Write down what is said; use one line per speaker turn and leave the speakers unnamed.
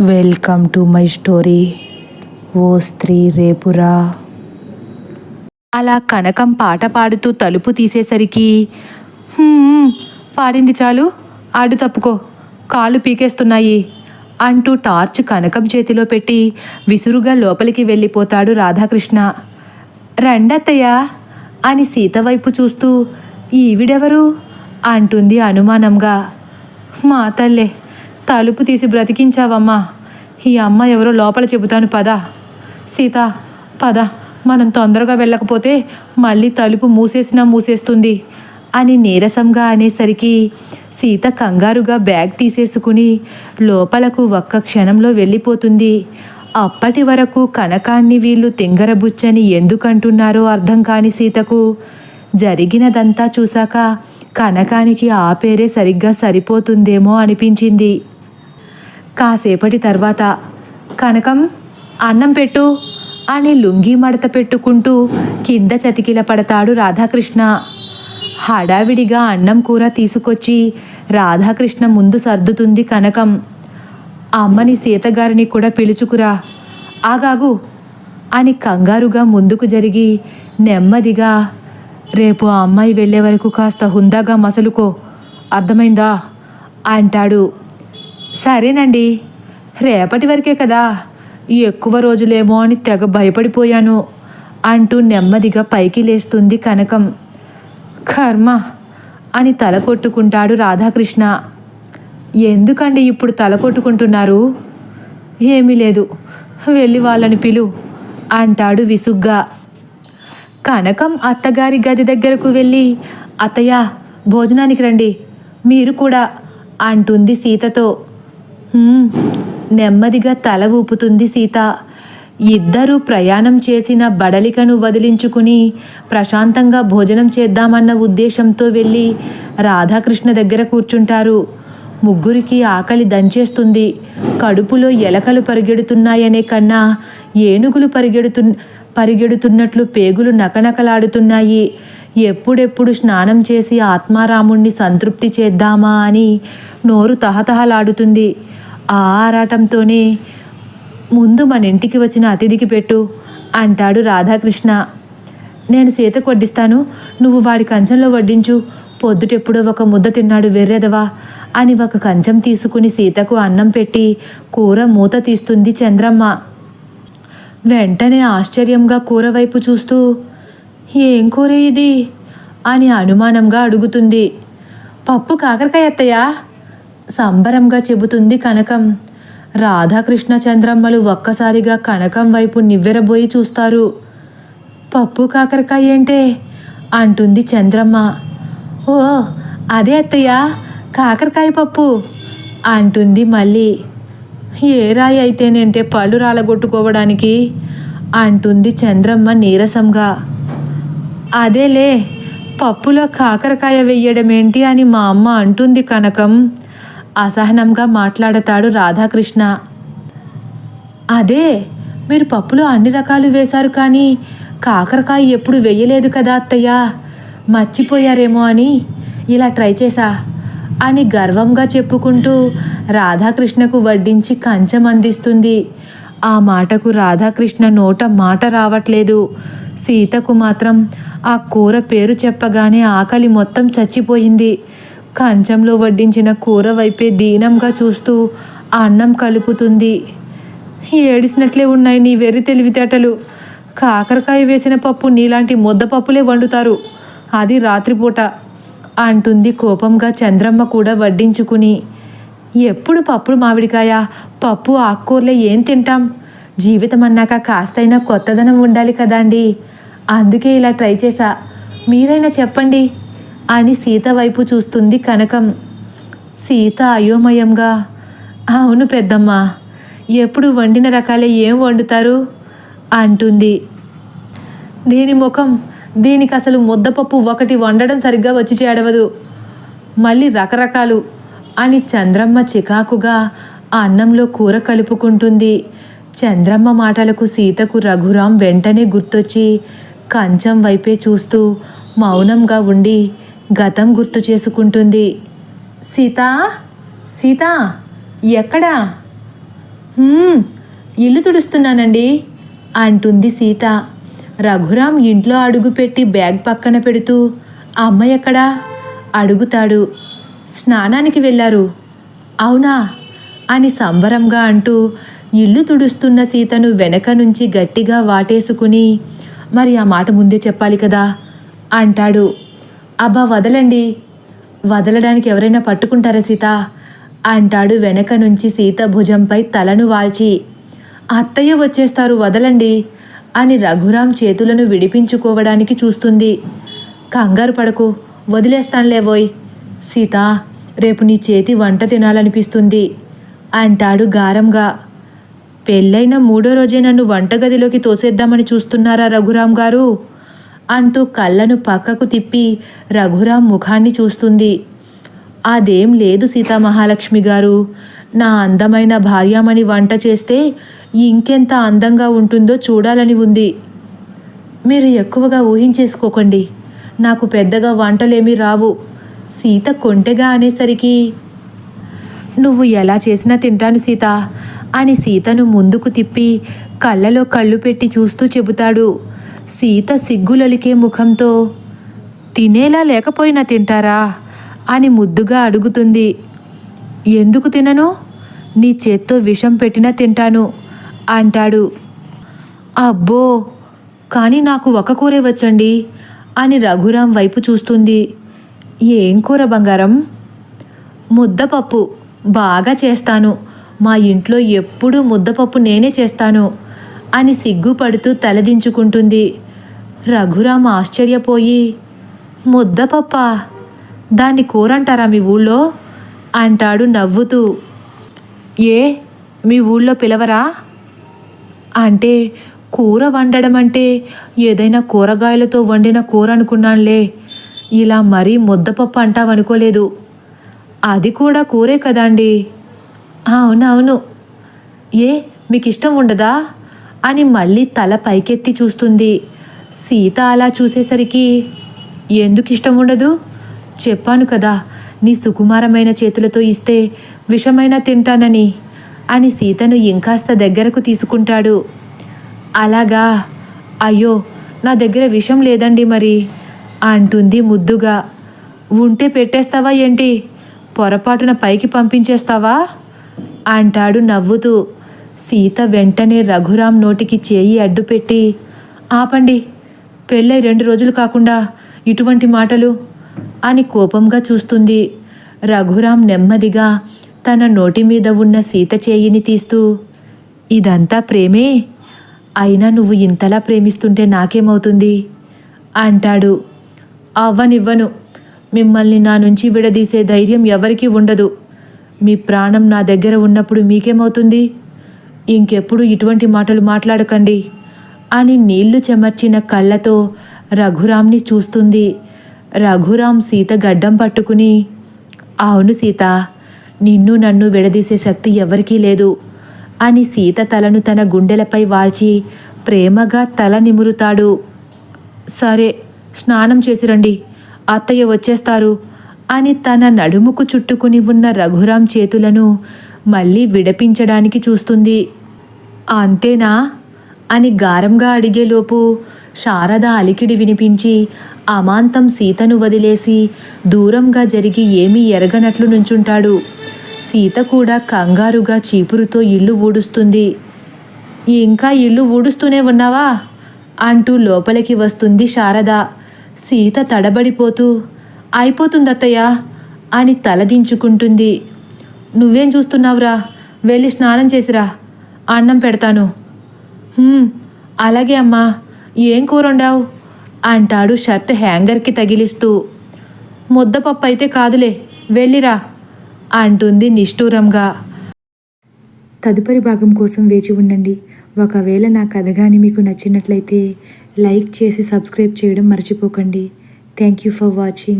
Welcome to my story ఓ స్త్రీ రేపురా.
అలా కనకం పాట పాడుతూ తలుపు తీసేసరికి పాడింది చాలు. ఆడు తప్పుకో. కాళ్ళు పీకేస్తున్నాయి. అంటూ టార్చ్ కనకం చేతిలో పెట్టి విసురుగా లోపలికి వెళ్ళిపోతాడు రాధాకృష్ణ. రండత్తయ్య అని సీత వైపు చూస్తూ ఈవిడెవరు? అంటుంది అనుమానంగా. మా తల్లే. తలుపు తీసి బ్రతికించావమ్మా. ఈ అమ్మ ఎవరో లోపల చెబుతాను పద. సీత పద. మనం తొందరగా వెళ్ళకపోతే మళ్ళీ తలుపు మూసేసినా మూసేస్తుంది అని నీరసంగా అనేసరికి సీత కంగారుగా బ్యాగ్ తీసేసుకుని లోపలకు ఒక్క క్షణంలో వెళ్ళిపోతుంది. అప్పటి వరకు కనకాన్ని వీళ్ళు తింగరబుచ్చని ఎందుకంటున్నారో అర్థం కాని సీతకు జరిగినదంతా చూశాక కనకానికి ఆ పేరే సరిగ్గా సరిపోతుందేమో అనిపించింది. కాసేపటి తర్వాత కనకం అన్నం పెట్టు అని లుంగీ మడత పెట్టుకుంటూ కింద చతికిల పడతాడు రాధాకృష్ణ. హడావిడిగా అన్నం కూర తీసుకొచ్చి రాధాకృష్ణ ముందు సర్దుతుంది కనకం. అమ్మని సీతగారిని కూడా పిలుచుకురా. ఆగాగు అని కంగారుగా ముందుకు జరిగి నెమ్మదిగా రేపు ఆ అమ్మాయి వెళ్ళే వరకు కాస్త హుందాగా మసలుకో. అర్థమైందా? అంటాడు. సరేనండి. రేపటి వరకే కదా. ఎక్కువ రోజులేమో అని తెగ భయపడిపోయాను. అంటూ నెమ్మదిగా పైకి లేస్తుంది కనకం. కర్మ అని తల కొట్టుకుంటాడు రాధాకృష్ణ. ఎందుకండి ఇప్పుడు తల కొట్టుకుంటున్నారు? ఏమీ లేదు. వెళ్ళి వాళ్ళని పిలు అంటాడు విసుగ్గా. కనకం అత్తగారి గది దగ్గరకు వెళ్ళి అత్తయ్య భోజనానికి రండి. మీరు కూడా అంటుంది సీతతో. నెమ్మదిగా తల ఊపుతుంది సీత. ఇద్దరూ ప్రయాణం చేసిన బడలికను వదిలించుకుని ప్రశాంతంగా భోజనం చేద్దామన్న ఉద్దేశంతో వెళ్ళి రాధాకృష్ణ దగ్గర కూర్చుంటారు. ముగ్గురికి ఆకలి దంచేస్తుంది. కడుపులో ఎలకలు పరిగెడుతున్నాయనే కన్నా ఏనుగులు పరిగెడుతు పరిగెడుతున్నట్లు పేగులు నకనకలాడుతున్నాయి. ఎప్పుడెప్పుడు స్నానం చేసి ఆత్మారాముణ్ణి సంతృప్తి చేద్దామా అని నోరు తహతహలాడుతుంది. ఆ ఆరాటంతోనే ముందు మన ఇంటికి వచ్చిన అతిథికి పెట్టు అంటాడు రాధాకృష్ణ. నేను సీతకు వడ్డిస్తాను నువ్వు వాడి కంచంలో వడ్డించు. పొద్దుటెప్పుడో ఒక ముద్ద తిన్నాడు వెర్రెదవా అని ఒక కంచం తీసుకుని సీతకు అన్నం పెట్టి కూర మూత తీస్తుంది చంద్రమ్మ. వెంటనే ఆశ్చర్యంగా కూర వైపు చూస్తూ ఏం కూర ఇది? అని అనుమానంగా అడుగుతుంది. పప్పు కాకరకాయ అత్తయ్యా? సంబరంగా చెబుతుంది కనకం. రాధాకృష్ణ చంద్రమ్మలు ఒక్కసారిగా కనకం వైపు నివ్వెరబోయి చూస్తారు. పప్పు కాకరకాయ ఏంటే? అంటుంది చంద్రమ్మ. ఓ అదే అత్తయ్య కాకరకాయ పప్పు అంటుంది మళ్ళీ ఏ రాయి అయితేనేంటే పళ్ళు రాలగొట్టుకోవడానికి? అంటుంది చంద్రమ్మ నీరసంగా. అదేలే పప్పులో కాకరకాయ వెయ్యడమేంటి అని మా అమ్మ అంటుంది కనకం. అసహనంగా మాట్లాడతాడు రాధాకృష్ణ. అదే మీరు పప్పులో అన్ని రకాలు వేశారు కానీ కాకరకాయ ఎప్పుడు వేయలేదు కదా అత్తయ్య. మర్చిపోయారేమో అని ఇలా ట్రై చేశా అని గర్వంగా చెప్పుకుంటూ రాధాకృష్ణకు వడ్డించి కంచం అందిస్తుంది. ఆ మాటకు రాధాకృష్ణ నోట మాట రావట్లేదు. సీతకు మాత్రం ఆ కూర పేరు చెప్పగానే ఆకలి మొత్తం చచ్చిపోయింది. కంచంలో వడ్డించిన కూర వైపే దీనంగా చూస్తూ ఆ అన్నం కలుపుతుంది. ఏడిసినట్లే ఉన్నాయి నీ వెర్రి తెలివితేటలు. కాకరకాయ వేసిన పప్పు నీలాంటి ముద్దపప్పులే వండుతారు. అది రాత్రిపూట అంటుంది కోపంగా చంద్రమ్మ కూడా వడ్డించుకుని. ఎప్పుడు పప్పుడు మామిడికాయ? పప్పు ఆకుకూరలే ఏం తింటాం? జీవితం అన్నాక కాస్తైనా కొత్తదనం ఉండాలి కదండి? అందుకే ఇలా ట్రై చేశా. మీరైనా చెప్పండి? అని సీత వైపు చూస్తుంది కనకం. సీత అయోమయంగా అవును పెద్దమ్మ ఎప్పుడు వండిన రకాలే ఏం వండుతారు? అంటుంది. దీని ముఖం దీనికి అసలు ముద్దపప్పు ఒకటి వండడం సరిగ్గా వచ్చి చేడవదు మళ్ళీ రకరకాలు అని చంద్రమ్మ చికాకుగా ఆ అన్నంలో కూర కలుపుకుంటుంది. చంద్రమ్మ మాటలకు సీతకు రఘురాం వెంటనే గుర్తొచ్చి కంచం వైపే చూస్తూ మౌనంగా ఉండి గతం గుర్తు చేసుకుంటుంది. సీత సీత ఎక్కడా? ఇల్లు తుడుస్తున్నానండి అంటుంది సీత. రఘురాం ఇంట్లో అడుగుపెట్టి బ్యాగ్ పక్కన పెడుతూ "ఆ అమ్మాయి ఎక్కడా? అడుగుతాడు. స్నానానికి వెళ్ళారు. అవునా? అని సంబరంగా అంటూ ఇల్లు తుడుస్తున్న సీతను వెనక నుంచి గట్టిగా వాటేసుకుని మరి ఆ మాట ముందే చెప్పాలి కదా అంటాడు. అబ్బా వదలండి. వదలడానికి ఎవరైనా పట్టుకుంటారా సీత? అంటాడు వెనక నుంచి సీత భుజంపై తలను వాల్చి. అత్తయ్య వచ్చేస్తారు వదలండి అని రఘురాం చేతులను విడిపించుకోవడానికి చూస్తుంది. కంగారు పడకు వదిలేస్తానులేవోయ్ సీత రేపు నీ చేతి వంట తినాలనిపిస్తుంది అంటాడు గారంగా. పెళ్ళైన మూడో రోజే నన్ను వంటగదిలోకి తోసేద్దామని చూస్తున్నారా రఘురాం గారు? అంటూ కళ్ళను పక్కకు తిప్పి రఘురాం ముఖాన్ని చూస్తుంది. అదేం లేదు సీతామహాలక్ష్మి గారు. నా అందమైన భార్యామణి వంట చేస్తే ఇంకెంత అందంగా ఉంటుందో చూడాలని ఉంది. మీరు ఎక్కువగా ఊహించేసుకోకండి. నాకు పెద్దగా వంటలేమీ రావు. సీత కొంటెగా అనేసరికి నువ్వు ఎలా చేసినా తింటాను సీత అని సీతను ముందుకు తిప్పి కళ్ళలో కళ్ళు పెట్టి చూస్తూ చెబుతాడు. సీత సిగ్గులలికే ముఖంతో తినేలా లేకపోయినా తింటారా? అని ముద్దుగా అడుగుతుంది. ఎందుకు తినను? నీ చేత్తో విషం పెట్టినా తింటాను అంటాడు. అబ్బో! కానీ నాకు ఒక కూరే వచ్చండి అని రఘురాం వైపు చూస్తుంది. ఏం కూర బంగారం? ముద్దపప్పు. బాగా చేస్తాను. మా ఇంట్లో ఎప్పుడూ ముద్దపప్పు నేనే చేస్తాను అని సిగ్గుపడుతూ తలదించుకుంటుంది. రఘురామ ఆశ్చర్యపోయి ముద్దపప్ప దాన్ని కూర అంటారా మీ ఊళ్ళో? అంటాడు నవ్వుతూ. ఏ మీ ఊళ్ళో పిలవరా? అంటే కూర వండడం అంటే ఏదైనా కూరగాయలతో వండిన కూర అనుకున్నానులే. ఇలా మరీ ముద్దపప్పు అంటావనుకోలేదు. అది కూడా కూరే కదండి? అవునవును. ఏ మీకు ఇష్టం ఉండదా? అని మళ్ళీ తల పైకెత్తి చూస్తుంది. సీత అలా చూసేసరికి ఎందుకు ఇష్టం ఉండదు? చెప్పాను కదా నీ సుకుమారమైన చేతులతో ఇస్తే విషమైనా తింటానని అని సీతను ఇంకాస్త దగ్గరకు తీసుకుంటాడు. అలాగా? అయ్యో నా దగ్గర విషం లేదండి మరి అంటుంది ముద్దుగా. ఉంటే పెట్టేస్తావా ఏంటి? పొరపాటున పైకి పంపించేస్తావా? అంటాడు నవ్వుతూ. సీత వెంటనే రఘురాం నోటికి చేయి అడ్డుపెట్టి ఆపండి పెళ్ళై రెండు రోజులు కాకుండా ఇటువంటి మాటలు అని కోపంగా చూస్తుంది. రఘురాం నెమ్మదిగా తన నోటి మీద ఉన్న సీత చేయిని తీస్తూ ఇదంతా ప్రేమే? అయినా నువ్వు ఇంతలా ప్రేమిస్తుంటే నాకేమవుతుంది? అంటాడు. అవ్వనివ్వను. మిమ్మల్ని నా నుంచి విడదీసే ధైర్యం ఎవరికీ ఉండదు. మీ ప్రాణం నా దగ్గర ఉన్నప్పుడు మీకేమవుతుంది? ఇంకెప్పుడు ఇటువంటి మాటలు మాట్లాడకండి అని నీళ్ళు చెమర్చిన కళ్ళతో రఘురామ్ని చూస్తుంది. రఘురామ్ సీత గడ్డం పట్టుకుని అవును సీత నిన్ను నన్ను విడదీసే శక్తి ఎవరికీ లేదు అని సీత తలను తన గుండెలపై వాల్చి ప్రేమగా తల నిమురుతాడు. సరే స్నానం చేసిరండి అత్తయ్య వచ్చేస్తారు అని తన నడుముకు చుట్టుకుని ఉన్న రఘురాం చేతులను మళ్ళీ విడపించడానికి చూస్తుంది. అంతేనా? అని గారంగా అడిగేలోపు శారద అలికిడి వినిపించి అమాంతం సీతను వదిలేసి దూరంగా జరిగి ఏమీ ఎరగనట్లు నుంచుంటాడు. సీత కూడా కంగారుగా చీపురుతో ఇల్లు ఊడుస్తుంది. ఇంకా ఇల్లు ఊడుస్తూనే ఉన్నావా? అంటూ లోపలికి వస్తుంది శారద. సీత తడబడిపోతూ అయిపోతుందత్తయ్య అని తలదించుకుంటుంది. నువ్వేం చూస్తున్నావురా? వెళ్ళి స్నానం చేసిరా. అన్నం పెడతాను. అలాగే అమ్మా ఏం కూర వండావు అంటాడు షర్ట్ హ్యాంగర్కి తగిలిస్తూ. ముద్దపప్పు అయితే కాదులే వెళ్ళిరా అంటుంది నిష్ఠూరంగా.
తదుపరి భాగం కోసం వేచి ఉండండి. ఒకవేళ నా కథ కానీ మీకు నచ్చినట్లయితే లైక్ చేసి సబ్స్క్రైబ్ చేయడం మర్చిపోకండి. Thank you for watching.